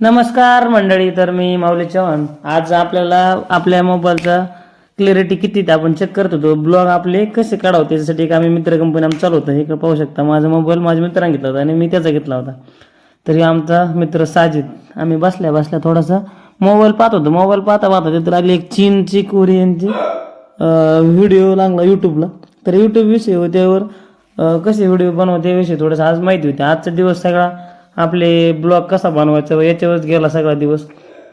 नमस्कार मंडळी तर मी माऊली चव्हाण. आज आपल्याला आपल्या मोबाईलचा क्लिअरिटी किती ते आपण चेक करत होतो. ब्लॉग आपले कसे काढावं त्याच्यासाठी एक आम्ही मित्र कंपनी आम्ही चालवतो. हे पाहू शकता माझा मोबाईल माझ्या मित्रांनी घेतला होता आणि मी त्याचा घेतला होता. तरी आमचा मित्र साजिद. आम्ही बसल्या बसल्या थोडासा मोबाईल पाहत होतो. मोबाईल पाहता पाहता तिथं लागली एक चीनची कोरियनची व्हिडिओ लागला यूट्यूबला तर यूट्यूब विषय होते त्यावर कसे व्हिडिओ बनवते याविषयी थोडंसं आज माहिती होती. आजचा दिवस सगळा आपले ब्लॉग कसा बनवायचा व याच्यावरच गेला सगळा दिवस.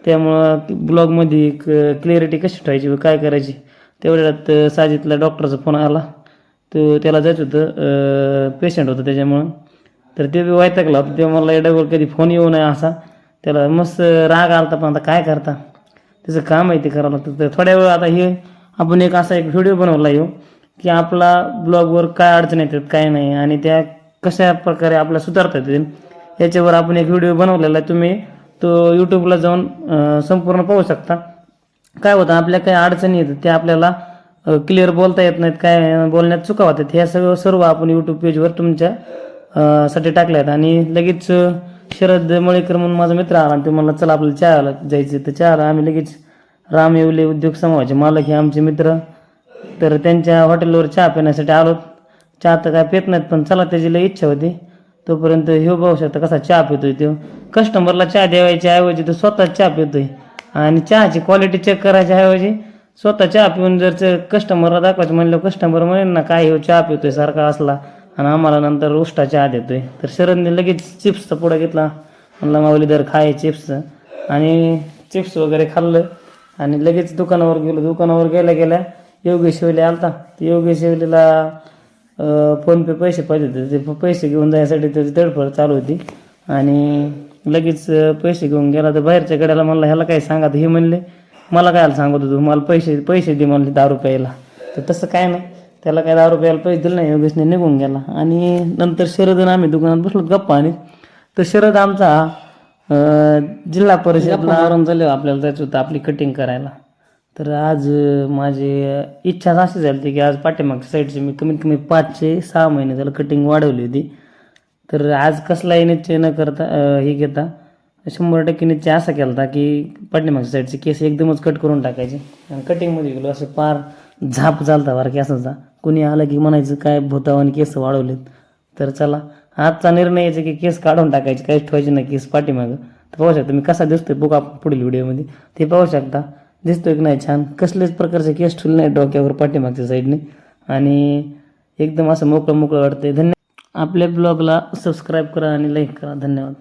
त्यामुळं ब्लॉगमध्ये क्लिअरिटी कशी ठेवायची व काय करायची तेवढ्यात साजिदला डॉक्टरचा फोन आला. तो त्याला जायचं होतं पेशंट होतं त्याच्यामुळं. तर ते बी वैतागला होता तेव्हा मला डबल कधी फोन येऊ नये असा. त्याला मस्त राग आलता पण आता काय करता? त्याचं काम आहे ते करावं लागतं तर थोड्या वेळ आता हे आपण एक असा एक व्हिडिओ बनवला येऊ की आपला ब्लॉगवर काय अडचण येतात काय नाही आणि त्या कशा प्रकारे आपल्या सुधारता येतील. याच्यावर आपण एक व्हिडिओ बनवलेला आहे. तुम्ही तो यूट्यूबला जाऊन संपूर्ण पाहू शकता. काय होतं आपल्या काही अडचणी येतात त्या आपल्याला क्लिअर बोलता येत नाहीत काय बोलण्यात चुका होतात. ह्या सगळं सर्व आपण यूट्यूब पेजवर तुमच्या साठी टाकल्या आहेत आणि लगेच शरद मळेकर म्हणून माझा मित्र आला आणि ते चला आपल्याला चहाला जायचं तर चहाला आम्ही लगेच राम येवले उद्योग समूहाचे मालक हे आमचे मित्र. तर त्यांच्या हॉटेलवर चहा पिण्यासाठी आलो. चहा तर काय पित नाहीत पण चला त्याची लई इच्छा होती. तोपर्यंत ह्यो पाहू शकता कसा चहा पितोय तो कस्टमरला चहा द्यावायच्या ऐवजी तो स्वतः चहा पितोय. आणि चहाची क्वालिटी चेक करायच्या ऐवजी स्वतः चहा पिऊन जर कस्टमरला दाखवायचं म्हणलं कस्टमर म्हणेल ना काय हो चहा पितोय सारखा असला. आणि आम्हाला नंतर रोष्टा चहा देतोय. तर शरदने लगेच चिप्सचा पुढं घेतला. म्हणला माऊली दर खाय चिप्स आणि चिप्स वगैरे खाल्लं. आणि लगेच दुकानावर गेलो. दुकानावर गेल्या गेल्या योगेश शिवले आलता. योगेश शिवलेला फोन पे पैसे पाहिजे होते. ते पैसे घेऊन जायसाठी त्याची तडफड चालू होती. आणि लगेच पैसे घेऊन गेला. तर बाहेरच्या गड्याला म्हणला ह्याला काय सांगा हे म्हणले मला काय सांगत होतो? मला पैसे पैसे दे म्हणले दहा रुपयाला. तर तसं काय नाही. त्याला काय दहा रुपयाला पैसे दिले नाही. योगेशने निघून गेला. आणि नंतर शरद आम्ही दुकानात बसलो गप्पा आणि. तर शरद आमचा जिल्हा परिषदला आराम झाले आपल्याला जायचं होतं आपली कटिंग करायला. तर आज माझी इच्छाच अशी झाली होती की आज पाठीमागच्या साईडची मी कमीत कमी पाचशे सहा महिने त्याला कटिंग वाढवली होती. तर आज कसलाही निश्चय न करता हे घेता शंभर टक्के निश्चय असा केला होता की पाठीमागच्या साईडचे केस एकदमच कट करून टाकायचे. आणि कटिंगमध्ये गेलो असं पार झाप चालता बार केसाचा कुणी आलं की म्हणायचं काय भूतावानी केस वाढवलेत? तर चला आजचा निर्णय यायचा की केस काढून टाकायचे. काहीच ठेवायचे नाही केस पाठीमागं. तर पाहू शकता मी कसा दिसतोय बघू आपण पुढील व्हिडिओमध्ये ते पाहू शकता दिसतोय की नाही छान? कसल्याच प्रकारचे केस ठुल नाही डोक्यावर पाठीमागच्या साईडने आणि एकदम असं मोकळं मोकळं वाटतंय. धन्यवाद आपल्या ब्लॉगला सबस्क्राईब करा आणि लाईक करा. धन्यवाद.